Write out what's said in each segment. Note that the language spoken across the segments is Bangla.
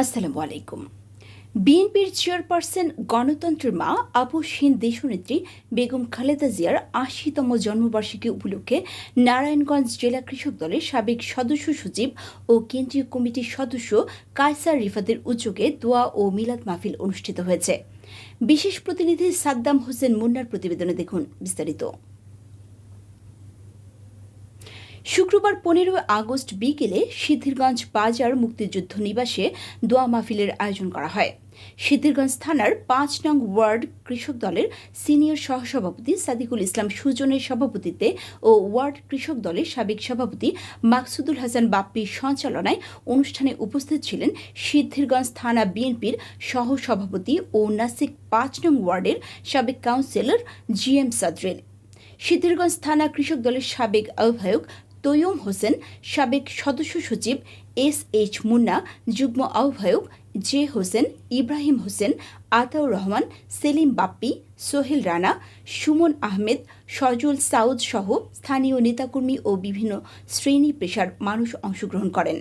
আসসালামু আলাইকুম। বিএনপির চেয়ারপারসন গণতন্ত্রের মা আপসহীন দেশনেত্রী বেগম খালেদা জিয়ার আশিতম জন্মবার্ষিকী উপলক্ষে নারায়ণগঞ্জ জেলা কৃষক দলের সাবেক সদস্য সচিব ও কেন্দ্রীয় কমিটির সদস্য কায়সার রিফাতের উদ্যোগে দোয়া ও মিলাদ মাহফিল অনুষ্ঠিত হয়েছে। বিশেষ প্রতিনিধি সাদ্দাম হোসেন মুন্নার প্রতিবেদনে দেখুন বিস্তারিত। শুক্রবার পনেরোই আগস্ট বিকেলে সিদ্ধিরগঞ্জ বাজার মুক্তিযুদ্ধ নিবাসে দোয়া মাহফিলের আয়োজন করা হয়। সিদ্ধিরগঞ্জ থানার পাঁচ নং ওয়ার্ড কৃষক দলের সিনিয়র সহসভাপতি সাদিকুল ইসলাম সুজনের সভাপতিত্বে ও ওয়ার্ড কৃষক দলের সাবেক সভাপতি মাকসুদুল হাসান বাপ্পির সঞ্চালনায় অনুষ্ঠানে উপস্থিত ছিলেন সিদ্ধিরগঞ্জ থানা বিএনপির সহ সভাপতি ও নাসিক পাঁচ নং ওয়ার্ডের সাবেক councillor G M Sadrel Siddhirganj থানা কৃষক দলের সাবেক আহ্বায়ক তৈয়ম হোসেন, সাবেক সদস্য সচিব এস এইচ মুন্না, যুগ্ম আহ্বায়ক জে হোসেন, ইব্রাহিম হোসেন, আতাউর রহমান, সেলিম বাপ্পি, সোহেল রানা, সুমন আহমেদ, সজল সাউদ সহ স্থানীয় নেতাকর্মী ও বিভিন্ন শ্রেণি পেশার মানুষ অংশগ্রহণ করেন।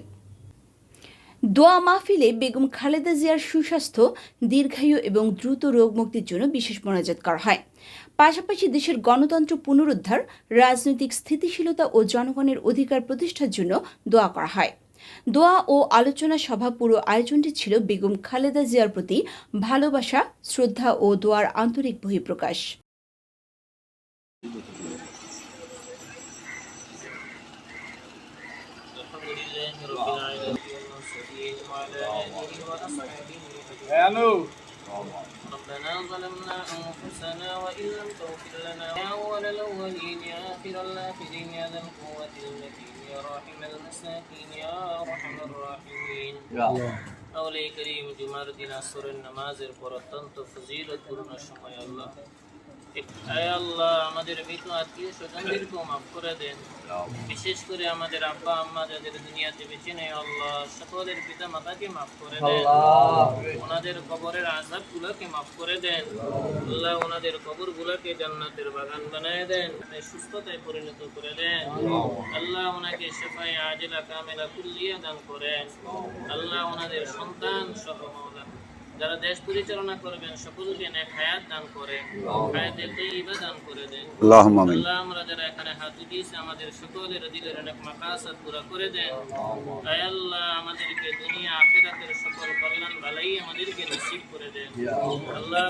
দোয়া মাহফিলে বেগম খালেদা জিয়ার সুস্বাস্থ্য, দীর্ঘায়ু এবং দ্রুত রোগ মুক্তির জন্য বিশেষ মোনাজাত করা হয়। পাশাপাশি দেশের গণতন্ত্র পুনরুদ্ধার, রাজনৈতিক স্থিতিশীলতা ও জনগণের অধিকার প্রতিষ্ঠার জন্য দোয়া করা হয়। দোয়া ও আলোচনা সভা পুরো আয়োজনটি ছিল বেগম খালেদা জিয়ার প্রতি ভালোবাসা, শ্রদ্ধা ও দোয়ার আন্তরিক বহিঃপ্রকাশ। الحمد لله رب العالمين والمرسلين وعلى آله وأصحابه أجمعين ربنا ظلمنا أنفسنا وإن لم تغفر لنا يا أول الأولين يا آخر الآخرين يا ذا القوة المتين يا راحم المساكين يا أرحم الراحمين. مولاي کریم جمعہ دن اثر نماز پر تنت فضیلت کرنا شما یا الله. আল্লাহ আমাদের মৃত আত্মীয় মাফ করে দেন। বিশেষ করে আমাদের আব্বা আম্মা যাদের দুনিয়াতে বেঁচে নেই আল্লাহ সকলের পিতা মাতাকে মাফ করে দেন। ওনাদের কবরের আজাব গুলোকে মাফ করে দেন। আল্লাহ ওনাদের কবর গুলোকে জান্নাতের বাগান বানায় দেন সুস্থতায় পরিণত করে দেন। আল্লাহ ওনাকে শেফায় আজেলা কামেলা কুল্লিয়া দান করেন। আল্লাহ ওনাদের সন্তান সহ যারা দেশ পরিচালনা করবেন সকলকে নেক হায়াত দান করে হায়াতের তৈবা দান করে দেন। আল্লাহ আমরা যারা এখানে হাত উঠিয়েছি আমাদের সকলের দিলের অনেক মাকাসাদ পুরা করে দেন। তাই আল্লাহ আমাদেরকে দুনিয়া আখেরাতের সকল কল্যাণ ভালোই আমাদেরকে নসিব করে দেন। আল্লাহ